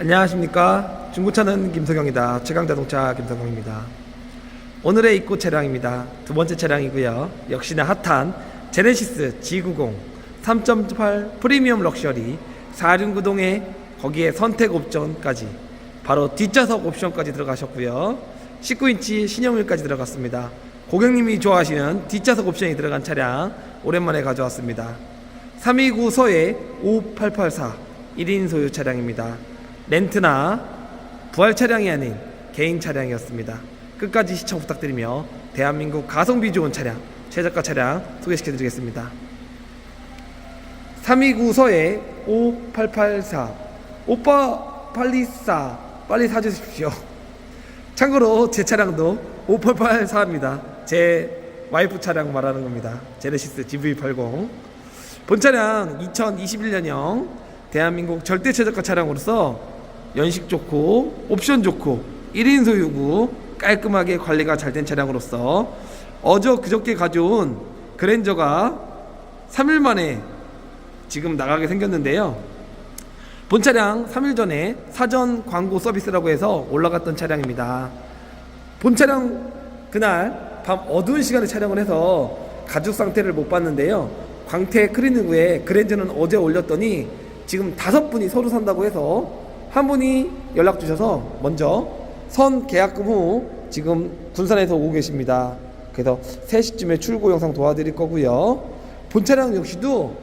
안녕하십니까? 중고차는 김석영이다. 최강자동차 김석영입니다. 오늘의 입고 차량입니다. 두 번째 차량이고요. 역시나 핫한 제네시스 G90 3.8 프리미엄 럭셔리 4륜 구동에 거기에 선택 옵션까지 바로 뒷좌석 옵션까지 들어가셨고요. 19인치 신형일까지 들어갔습니다. 고객님이 좋아하시는 뒷좌석 옵션이 들어간 차량 오랜만에 가져왔습니다. 329 서해 5884 1인 소유 차량입니다. 렌트나 부활 차량이 아닌 개인 차량이었습니다. 끝까지 시청 부탁드리며 대한민국 가성비 좋은 차량, 최저가 차량 소개시켜 드리겠습니다. 329 서해 5884 오빠 빨리 싸 빨리 사주십시오. 참고로 제 차량도 5884입니다. 제 와이프 차량 말하는 겁니다. 제네시스 GV80 본 차량 2021년형 대한민국 절대 최저가 차량으로서 연식 좋고 옵션 좋고 1인 소유고 깔끔하게 관리가 잘 된 차량으로서 어저 그저께 가져온 그랜저가 3일 만에 지금 나가게 생겼는데요. 본 차량 3일 전에 사전 광고 서비스라고 해서 올라갔던 차량입니다. 본 차량 그날 밤 어두운 시간에 촬영을 해서 가죽 상태를 못 봤는데요. 광태 크리닝 후에 그랜저는 어제 올렸더니 지금 다섯 분이 서로 산다고 해서 한 분이 연락 주셔서 먼저 선 계약금 후 지금 군산에서 오고 계십니다. 그래서 3시쯤에 출고 영상 도와드릴 거고요. 본 차량 역시도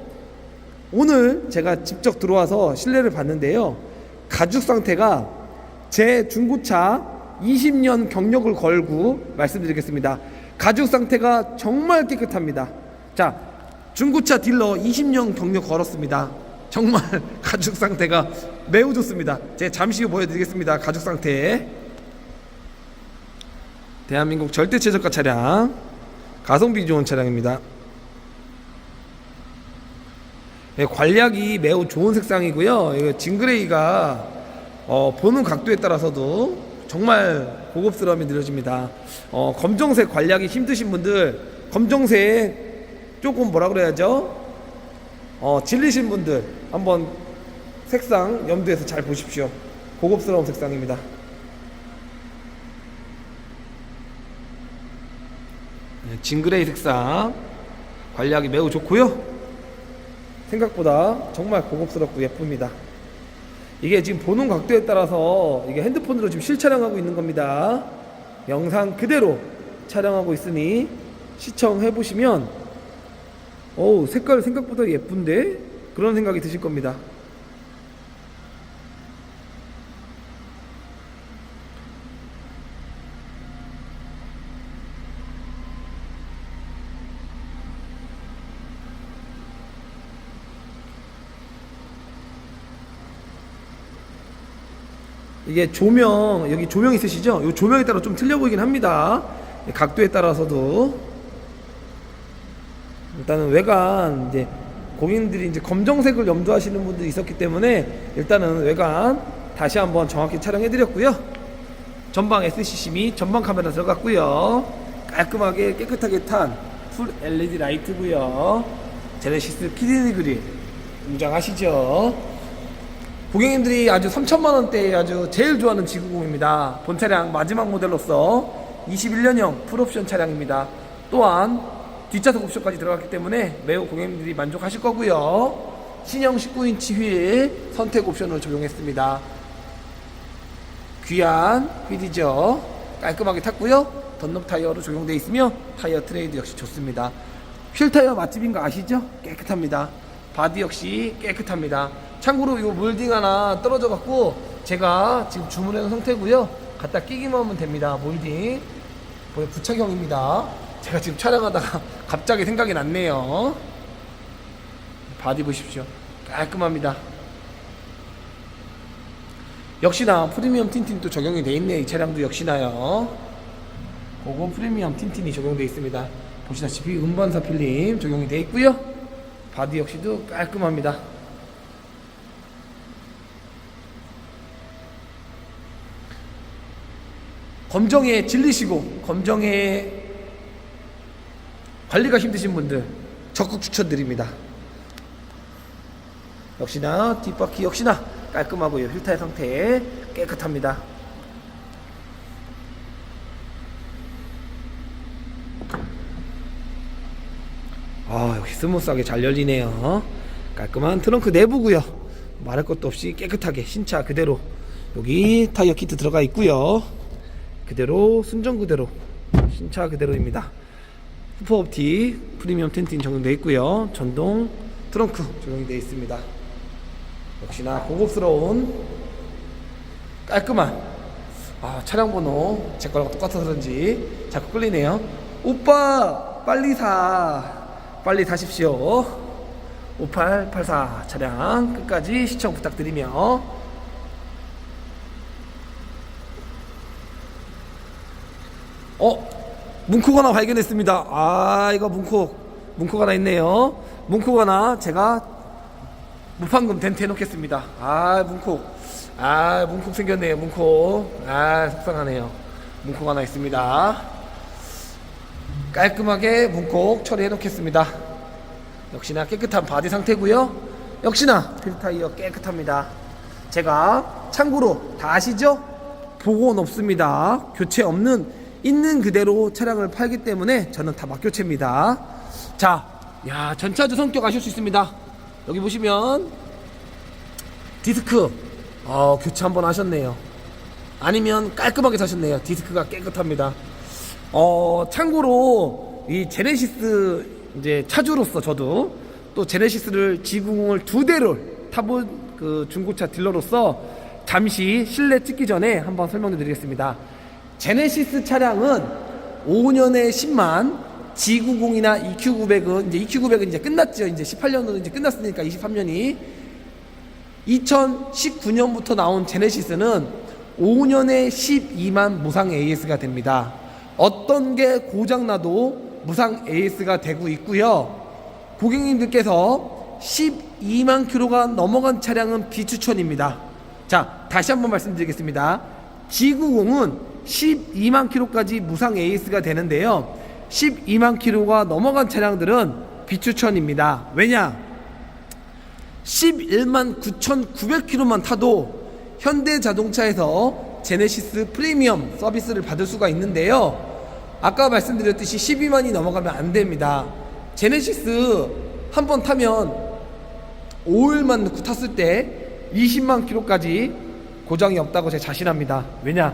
오늘 제가 직접 들어와서 실내를 봤는데요. 가죽 상태가 제 중고차 20년 경력을 걸고 말씀드리겠습니다. 가죽 상태가 정말 깨끗합니다. 자, 중고차 딜러 20년 경력 걸었습니다. 정말 가죽 상태가 매우 좋습니다. 제가 잠시 후 보여드리겠습니다. 가죽 상태. 대한민국 절대 최저가 차량, 가성비 좋은 차량입니다. 네, 관리하기 매우 좋은 색상이고요. 이거 징그레이가 어, 보는 각도에 따라서도 정말 고급스러움이 느껴집니다. 어, 검정색 관리하기 힘드신 분들 검정색 조금 뭐라 그래야죠? 어, 질리신 분들 한번 색상 염두에서 잘 보십시오. 고급스러운 색상입니다. 네, 징그레이 색상 관리하기 매우 좋고요. 생각보다 정말 고급스럽고 예쁩니다. 이게 지금 보는 각도에 따라서 이게 핸드폰으로 지금 실촬영하고 있는 겁니다. 영상 그대로 촬영하고 있으니 시청해 보시면 어우 색깔 생각보다 예쁜데 그런 생각이 드실 겁니다. 이게 조명 여기 조명 있으시죠? 이 조명에 따라 좀 틀려 보이긴 합니다. 각도에 따라서도 일단은 외관 이제 고객님들이 이제 검정색을 염두하시는 분들이 있었기 때문에 일단은 외관 다시 한번 정확히 촬영해 드렸고요. 전방 SCC 및 전방 카메라 들어갔고요. 깔끔하게 깨끗하게 탄 풀 LED 라이트고요. 제네시스 키드니 그릴 무장하시죠. 고객님들이 아주 3천만 원대에 아주 제일 좋아하는 G90입니다. 본 차량 마지막 모델로서 21년형 풀옵션 차량입니다. 또한 뒷좌석 옵션까지 들어갔기 때문에 매우 고객님들이 만족하실 거고요. 신형 19인치 휠 선택 옵션을 적용했습니다. 귀한 휠이죠. 깔끔하게 탔고요. 던록 타이어로 적용되어 있으며 타이어 트레이드 역시 좋습니다. 휠 타이어 맛집인 거 아시죠? 깨끗합니다. 바디 역시 깨끗합니다. 참고로 이 몰딩 하나 떨어져 갖고 제가 지금 주문해 놓은 상태고요. 갖다 끼기만 하면 됩니다. 몰딩. 부착형입니다. 제가 지금 촬영하다가 갑자기 생각이 났네요. 바디 보십시오. 깔끔합니다. 역시나 프리미엄 틴틴도 적용이 돼 있네. 이 차량도 역시나요. 고급 프리미엄 틴틴이 적용되어 있습니다. 보시다시피 음반사 필름 적용이 되어 있고요. 바디 역시도 깔끔합니다. 검정에 질리시고 검정에 관리가 힘드신 분들 적극 추천드립니다. 역시나 뒷바퀴 역시나 깔끔하고요. 휠 타의 상태 깨끗합니다. 아 역시 스무스하게 잘 열리네요. 깔끔한 트렁크 내부고요. 말할 것도 없이 깨끗하게 신차 그대로 여기 타이어 키트 들어가 있고요. 그대로 순정 그대로 신차 그대로입니다. 후퍼업티 프리미엄 텐트인 적용되어 있고요. 전동 트렁크 적용이 되어 있습니다. 역시나 고급스러운 깔끔한 아, 차량 번호 제 거랑 똑같아서 그런지 자꾸 끌리네요. 오빠 빨리 사 빨리 사십시오. 5884 차량 끝까지 시청 부탁드리며 어 문콕 하나 발견했습니다. 아 이거 문콕 문콕 하나 있네요. 문콕 하나 제가 무판금 덴트 해놓겠습니다. 아 문콕 아 문콕 생겼네요. 문콕 아 속상하네요. 문콕 하나 있습니다. 깔끔하게 문콕 처리해 놓겠습니다. 역시나 깨끗한 바디 상태고요. 역시나 필타이어 깨끗합니다. 제가 참고로 다 아시죠? 보건 없습니다. 교체 없는 있는 그대로 차량을 팔기 때문에 저는 다 막교체입니다. 자, 야 전차주 성격 아실 수 있습니다. 여기 보시면 디스크 어, 교체 한번 하셨네요. 아니면 깔끔하게 사셨네요. 디스크가 깨끗합니다. 어, 참고로 이 제네시스 이제 차주로서 저도 또 제네시스를 G90을 두 대를 타본 그 중고차 딜러로서 잠시 실내 찍기 전에 한번 설명드리겠습니다. 제네시스 차량은 5년에 10만, G90이나 EQ900은 이제 EQ900은 이제 끝났죠. 이제 18년으로 이제 끝났으니까 23년이 2019년부터 나온 제네시스는 5년에 12만 무상 AS가 됩니다. 어떤 게 고장나도 무상 AS가 되고 있고요. 고객님들께서 12만 킬로가 넘어간 차량은 비추천입니다. 자, 다시 한번 말씀드리겠습니다. G90은 12만 킬로까지 무상 AS가 되는데요. 12만 킬로가 넘어간 차량들은 비추천입니다. 왜냐? 11만 9,900km만 타도 현대 자동차에서 제네시스 프리미엄 서비스를 받을 수가 있는데요. 아까 말씀드렸듯이 12만이 넘어가면 안 됩니다. 제네시스 한 번 타면 5일만 넣고 탔을 때 20만 킬로까지 고장이 없다고 제가 자신합니다. 왜냐?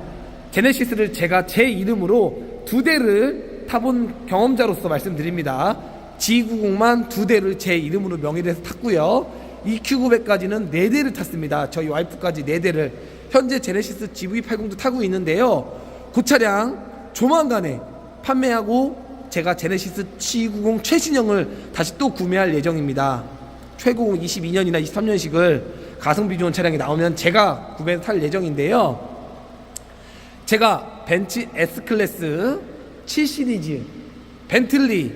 제네시스를 제가 제 이름으로 두 대를 타본 경험자로서 말씀드립니다. G90만 두 대를 제 이름으로 명의를 해서 탔고요. EQ900까지는 네 대를 탔습니다. 저희 와이프까지 네 대를 현재 제네시스 GV80도 타고 있는데요. 그 차량 조만간에 판매하고 제가 제네시스 G90 최신형을 다시 또 구매할 예정입니다. 최고 22년이나 23년식을 가성비 좋은 차량이 나오면 제가 구매해 탈 예정인데요. 제가 벤츠 S클래스 7 시리즈 벤틀리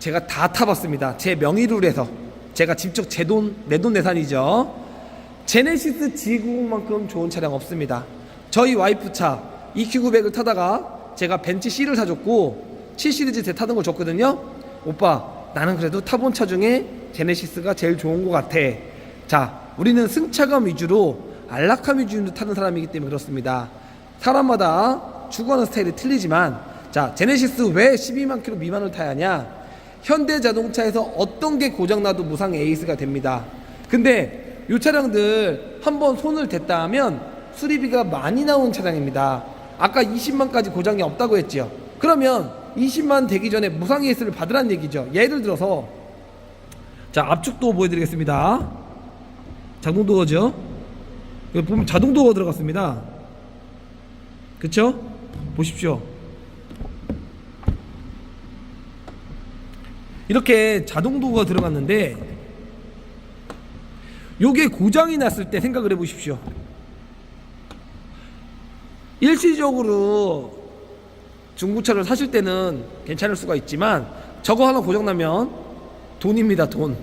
제가 다 타봤습니다. 제 명의로 해서 제가 직접 제 돈, 내 돈 내산이죠. 제네시스 G90만큼 좋은 차량 없습니다. 저희 와이프 차 EQ900을 타다가 제가 벤츠 C를 사줬고 7 시리즈 제 타던 걸 줬거든요. 오빠 나는 그래도 타본 차 중에 제네시스가 제일 좋은 것 같아. 자, 우리는 승차감 위주로 안락함 위주로 타는 사람이기 때문에 그렇습니다. 사람마다 추구하는 스타일이 틀리지만 자 제네시스 왜 12만 킬로 미만을 타야 하냐? 현대 자동차에서 어떤 게 고장나도 무상 에이스가 됩니다. 근데 이 차량들 한번 손을 댔다 하면 수리비가 많이 나온 차량입니다. 아까 20만까지 고장이 없다고 했죠. 그러면 20만 되기 전에 무상 에이스를 받으란 얘기죠. 예를 들어서 자 압축도 보여드리겠습니다. 자동 도어죠. 여기 보면 자동 도어 들어갔습니다. 그쵸? 보십시오. 이렇게 자동 도어가 들어갔는데 요게 고장이 났을 때 생각을 해 보십시오. 일시적으로 중고차를 사실 때는 괜찮을 수가 있지만 저거 하나 고장나면 돈입니다, 돈.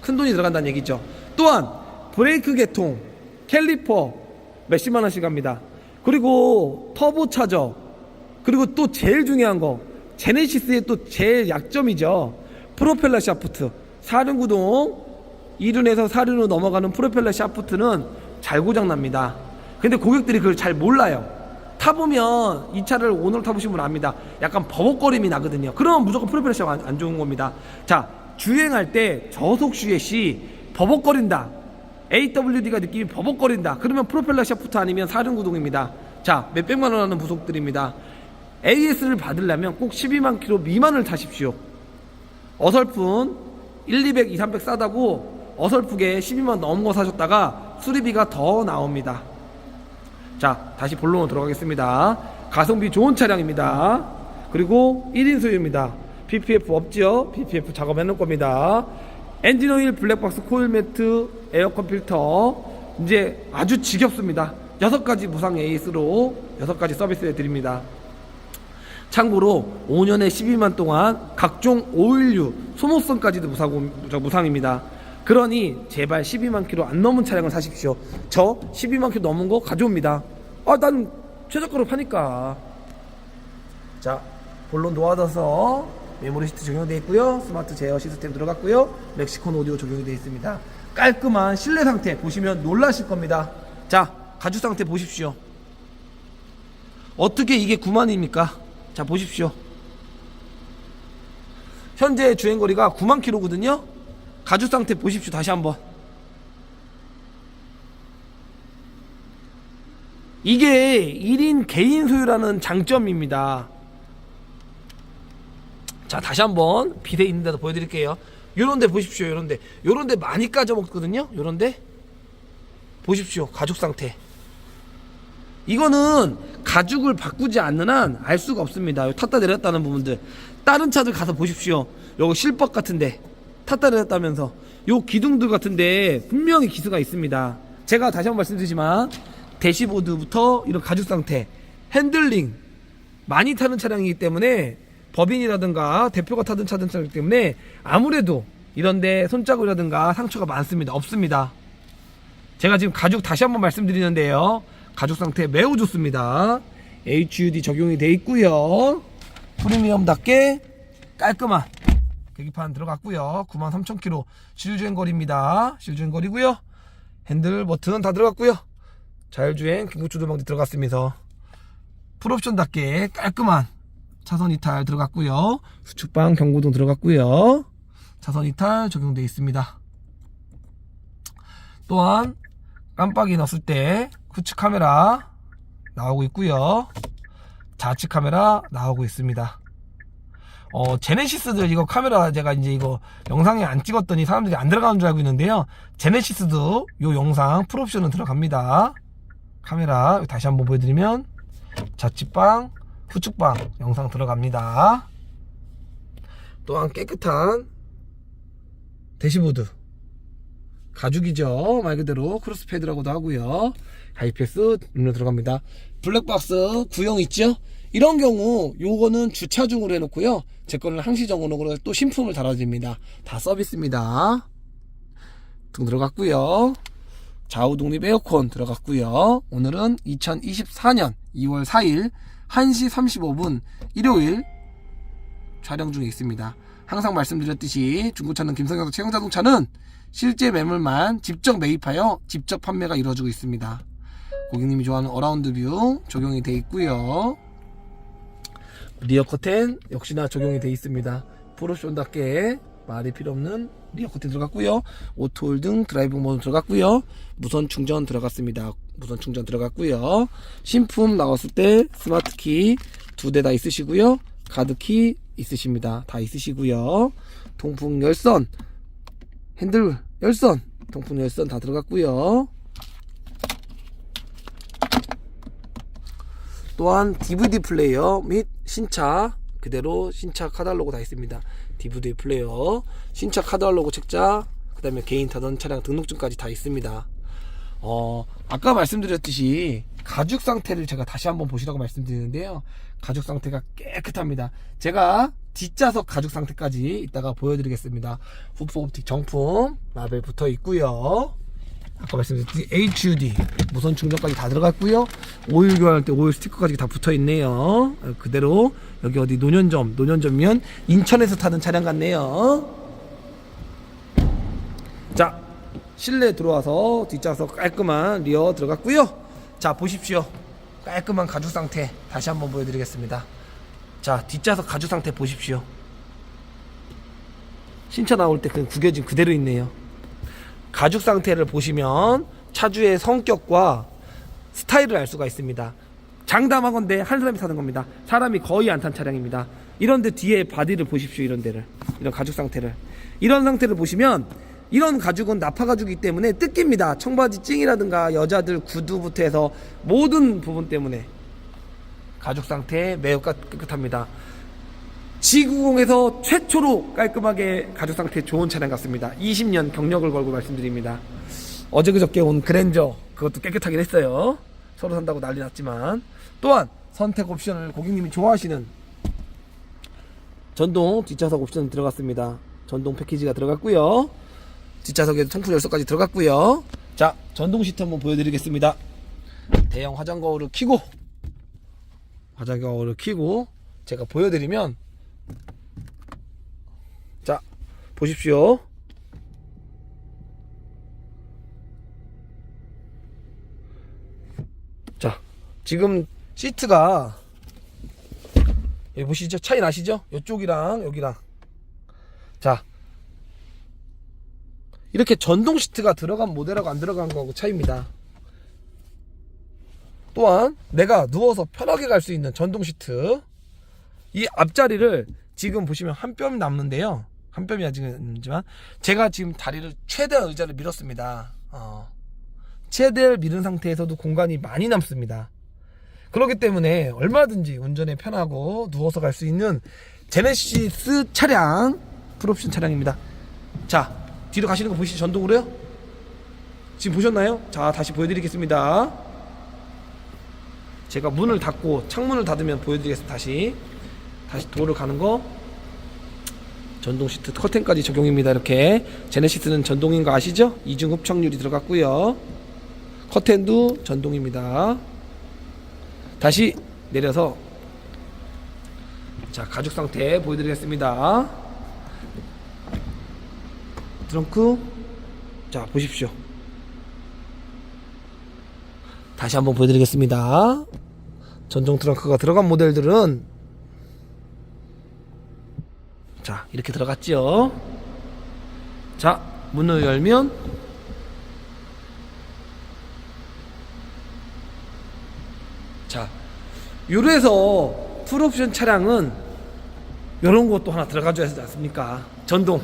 큰 돈이 들어간다는 얘기죠. 또한 브레이크 개통, 캘리퍼 몇십만 원씩 합니다. 그리고 터보 차저, 그리고 또 제일 중요한 거 제네시스의 또 제일 약점이죠. 프로펠러 샤프트, 사륜구동 2륜에서 4륜으로 넘어가는 프로펠러 샤프트는 잘 고장납니다. 근데 고객들이 그걸 잘 몰라요. 타보면 이 차를 오늘 타보시면 압니다. 약간 버벅거림이 나거든요. 그러면 무조건 프로펠러 샤프트 안, 안 좋은 겁니다. 자, 주행할 때 저속 슈에 시 버벅거린다. AWD가 느낌이 버벅거린다. 그러면 프로펠러 샤프트 아니면 4륜 구동입니다. 자, 몇백만 원 하는 부속들입니다. AS를 받으려면 꼭 12만 킬로 미만을 타십시오. 어설픈 1, 200, 2, 300 싸다고 어설프게 12만 넘은 거 사셨다가 수리비가 더 나옵니다. 자, 다시 본론으로 들어가겠습니다. 가성비 좋은 차량입니다. 그리고 1인 소유입니다. PPF 없지요? PPF 작업해 놓을 겁니다. 엔진 오일, 블랙박스, 코일 매트, 에어컨 필터. 이제 아주 지겹습니다. 여섯 가지 무상 AS로 여섯 가지 서비스 해 드립니다. 참고로 5년에 12만 동안 각종 오일류 소모성까지도 무사고, 저 무상 입니다. 그러니 제발 12만 킬로 안 넘은 차량을 사십시오. 저 12만 킬로 넘은 거 가져옵니다. 아, 난 최저가로 파니까. 자, 본론 도와줘서 메모리 시트 적용되어 있고요. 스마트 제어 시스템 들어갔고요. 멕시콘 오디오 적용이 되어 있습니다. 깔끔한 실내 상태 보시면 놀라실 겁니다. 자, 가죽 상태 보십시오. 어떻게 이게 9만입니까? 자, 보십시오. 현재 주행 거리가 9만 킬로거든요. 가죽 상태 보십시오. 다시 한번. 이게 1인 개인 소유라는 장점입니다. 자, 다시 한번 비대 있는 데도 보여드릴게요. 요런 데 보십시오. 요런 데. 요런 데 많이 까져 먹거든요. 요런 데. 보십시오. 가죽 상태. 이거는 가죽을 바꾸지 않는 한 알 수가 없습니다. 요 탔다 내렸다는 부분들. 다른 차들 가서 보십시오. 요거 실밥 같은데 탔다 내렸다면서 요 기둥들 같은데 분명히 기수가 있습니다. 제가 다시 한번 말씀드리지만 대시보드부터 이런 가죽 상태, 핸들링 많이 타는 차량이기 때문에 법인이라든가 대표가 타던 차든 차량이기 때문에 아무래도 이런데 손자국이라든가 상처가 많습니다. 없습니다. 제가 지금 가죽 다시 한번 말씀드리는데요. 가죽 상태 매우 좋습니다. HUD 적용이 돼 있고요. 프리미엄답게 깔끔한 계기판 들어갔고요. 93,000km 실주행 거리입니다. 실주행 거리고요. 핸들 버튼 다 들어갔고요. 자율주행 도망도 들어갔습니다. 풀옵션답게 깔끔한 차선 이탈 들어갔고요. 수축방 경고등 들어갔고요. 차선 이탈 적용되어 있습니다. 또한 깜빡이 넣었을 때 후측 카메라 나오고 있고요. 좌측 카메라 나오고 있습니다. 어, 제네시스들 이거 카메라 제가 이제 이거 영상에 안 찍었더니 사람들이 안 들어가는 줄 알고 있는데요. 제네시스도 요 영상 풀옵션은 들어갑니다. 카메라 다시 한번 보여드리면 좌측방, 후측방 영상 들어갑니다. 또한 깨끗한 대시보드. 가죽이죠. 말 그대로 크로스패드라고도 하고요. 하이패스 음료 들어갑니다. 블랙박스 구형 있죠? 이런 경우 요거는 주차 중으로 해놓고요. 제 거는 항시정으로 또 신품을 달아줍니다. 다 서비스입니다. 등 들어갔고요. 좌우 독립 에어컨 들어갔고요. 오늘은 2024년 2월 4일 1시 35분 일요일 촬영 중에 있습니다. 항상 말씀드렸듯이 중고차는 김성경 채용자동차는 실제 매물만 직접 매입하여 직접 판매가 이루어지고 있습니다. 고객님이 좋아하는 어라운드 뷰 적용이 되어 있고요. 리어 커튼 역시나 적용이 되어 있습니다. 프로쇼답게 말이 필요 없는 리어 커튼 들어갔고요. 오토홀 등 드라이브 모드 들어갔고요. 무선 충전 들어갔습니다. 무선 충전 들어갔고요. 신품 나왔을 때 스마트 키 두 대 다 있으시고요. 가드 키 있으십니다. 다 있으시고요. 통풍 열선, 핸들 열선, 통풍 열선 다 들어갔고요. 또한 DVD 플레이어 및 신차 그대로 신차 카달로그 다 있습니다. DVD 플레이어, 신차 카달로그 책자, 그 다음에 개인 타던 차량 등록증까지 다 있습니다. 어, 아까 말씀드렸듯이 가죽 상태를 제가 다시 한번 보시라고 말씀드리는데요. 가죽 상태가 깨끗합니다. 제가 뒷좌석 가죽 상태까지 이따가 보여드리겠습니다. 후프 옵틱 정품 라벨 붙어 있고요. 아까 말씀드렸듯이 HUD 무선 충전까지 다 들어갔고요. 오일 교환할 때 오일 스티커까지 다 붙어 있네요. 어, 그대로 여기 어디 노년점 노년점이면 인천에서 타는 차량 같네요. 자 실내 들어와서 뒷좌석 깔끔한 리어 들어갔고요. 자 보십시오. 깔끔한 가죽 상태 다시 한번 보여드리겠습니다. 자 뒷좌석 가죽 상태 보십시오. 신차 나올 때그 구겨진 그대로 있네요. 가죽 상태를 보시면 차주의 성격과 스타일을 알 수가 있습니다. 장담하건대 한 사람이 타는 겁니다. 사람이 거의 안 탄 차량입니다. 이런데 뒤에 바디를 보십시오. 이런 데를 이런 가죽 상태를 이런 상태를 보시면 이런 가죽은 나파 가죽이기 때문에 뜯깁니다. 청바지 찡이라든가 여자들 구두부터 해서 모든 부분 때문에 가죽 상태 매우 깨- 깨끗합니다. 지구공에서 최초로 깔끔하게 가죽 상태 좋은 차량 같습니다. 20년 경력을 걸고 말씀드립니다. 어제 그저께 온 그랜저 그것도 깨끗하긴 했어요. 서로 산다고 난리 났지만 또한 선택 옵션을 고객님이 좋아하시는 전동 뒷좌석 옵션 들어갔습니다. 전동 패키지가 들어갔고요. 뒷좌석에도 통풍 열선까지 들어갔고요. 자 전동 시트 한번 보여드리겠습니다. 대형 화장 거울을 켜고 화장 거울을 켜고 제가 보여드리면 자 보십시오. 자 지금 시트가 여기 보시죠 차이 나시죠? 이쪽이랑 여기랑 자 이렇게 전동 시트가 들어간 모델하고 안 들어간 거하고 차이입니다. 또한 내가 누워서 편하게 갈 수 있는 전동 시트 이 앞자리를 지금 보시면 한 뼘이 남는데요. 한 뼘이 아직 있지만 제가 지금 다리를 최대한 의자를 밀었습니다. 어. 최대를 밀은 상태에서도 공간이 많이 남습니다. 그렇기 때문에 얼마든지 운전에 편하고 누워서 갈 수 있는 제네시스 차량 풀옵션 차량입니다. 자 뒤로 가시는 거 보시죠 전동으로요? 지금 보셨나요? 자 다시 보여드리겠습니다. 제가 문을 닫고 창문을 닫으면 보여드리겠습니다. 다시 다시 도로 가는 거 전동 시트 커튼까지 적용입니다. 이렇게 제네시스는 전동인 거 아시죠? 이중 흡착률이 들어갔고요. 커튼도 전동입니다. 다시 내려서 자 가죽 상태 보여드리겠습니다. 트렁크 자 보십시오. 다시 한번 보여드리겠습니다. 전동 트렁크가 들어간 모델들은 자 이렇게 들어갔죠. 자 문을 열면 자 요래서 풀옵션 차량은 요런 것도 하나 들어가줘야 하지 않습니까? 전동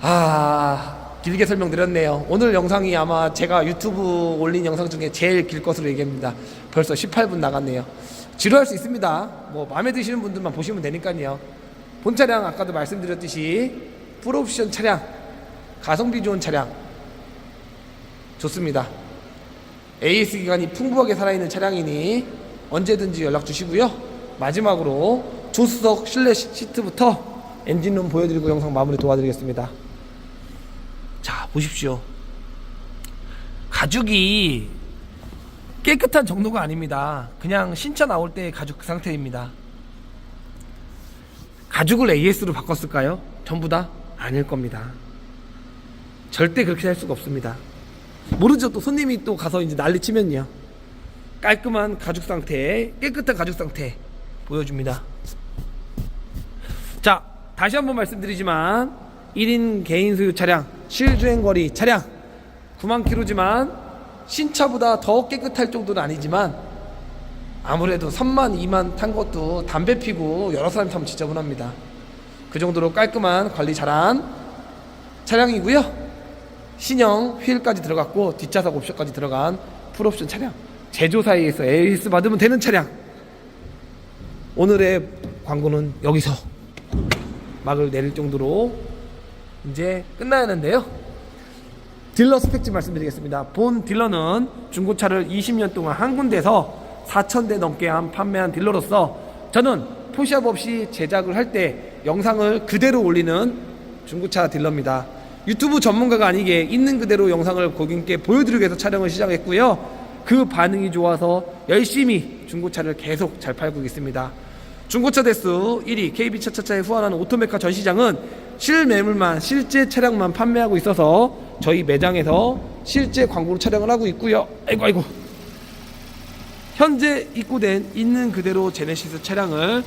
아 길게 설명드렸네요. 오늘 영상이 아마 제가 유튜브 올린 영상 중에 제일 길 것으로 얘기합니다. 벌써 18분 나갔네요. 지루할 수 있습니다. 뭐 마음에 드시는 분들만 보시면 되니까요. 본 차량 아까도 말씀드렸듯이 풀옵션 차량, 가성비 좋은 차량 좋습니다. AS 기간이 풍부하게 살아있는 차량이니 언제든지 연락 주시고요. 마지막으로 조수석 실내 시- 시트부터 엔진룸 보여드리고 영상 마무리 도와드리겠습니다. 자 보십시오 가죽이 깨끗한 정도가 아닙니다. 그냥 신차 나올 때 가죽 그 상태입니다. 가죽을 AS로 바꿨을까요? 전부 다? 아닐 겁니다. 절대 그렇게 할 수가 없습니다. 모르죠. 또 손님이 또 가서 이제 난리 치면요. 깔끔한 가죽 상태 깨끗한 가죽 상태 보여줍니다. 자 다시 한번 말씀드리지만 1인 개인 소유 차량 실주행 거리 차량 9만 킬로지만 신차보다 더 깨끗할 정도는 아니지만 아무래도 3만 2만 탄 것도 담배 피고 여러 사람이 타면 지저분합니다. 그 정도로 깔끔한 관리 잘한 차량이고요. 신형 휠까지 들어갔고 뒷좌석 옵션까지 들어간 풀옵션 차량. 제조사에서 AS 받으면 되는 차량. 오늘의 광고는 여기서 막을 내릴 정도로 이제 끝나야 하는데요. 딜러 스펙집 말씀드리겠습니다. 본 딜러는 중고차를 20년 동안 한 군데서 4,000대 넘게 한 판매한 딜러로서 저는 포샵 없이 제작을 할 때 영상을 그대로 올리는 중고차 딜러입니다. 유튜브 전문가가 아니게 있는 그대로 영상을 고객님께 보여드리기 위해서 촬영을 시작했고요. 그 반응이 좋아서 열심히 중고차를 계속 잘 팔고 있습니다. 중고차 대수 1위 KB 차차차에 후원하는 오토메카 전시장은 실매물만 실제 차량만 판매하고 있어서 저희 매장에서 실제 광고로 촬영을 하고 있고요. 아이고 아이고. 현재 입고된 있는 그대로 제네시스 차량을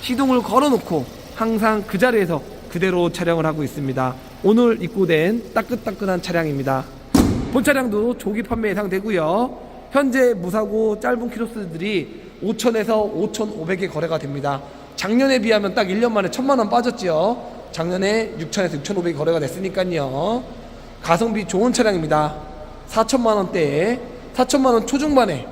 시동을 걸어놓고 항상 그 자리에서 그대로 촬영을 하고 있습니다. 오늘 입고된 따끈따끈한 차량입니다. 본 차량도 조기 판매 예상되고요. 현재 무사고 짧은 키로수들이 5천에서 5,500에 거래가 됩니다. 작년에 비하면 딱 1년 만에 1천만 원 빠졌죠. 작년에 6천에서 6,500이 거래가 됐으니까요. 가성비 좋은 차량입니다. 4천만 원대에 4천만 원 초중반에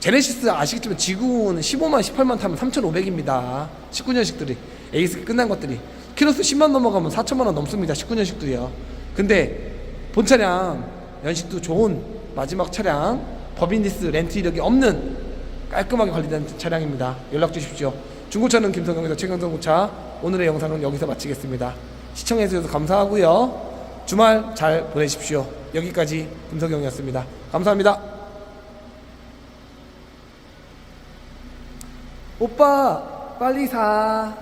제네시스 아시겠지만 지구는 15만 18만 타면 3,500입니다. 19년식들이 에이스 끝난 것들이 키로수 10만 넘어가면 4천만 원 넘습니다. 19년식들이요. 근데 본 차량 연식도 좋은 마지막 차량 법인리스 렌트 이력이 없는 깔끔하게 관리된 차량입니다. 연락 주십시오. 중고차는 김성경에서 최강정고차 오늘의 영상은 여기서 마치겠습니다. 시청해 주셔서 감사하고요. 주말 잘 보내십시오. 여기까지 김성경이었습니다. 감사합니다. 오빠 빨리 사.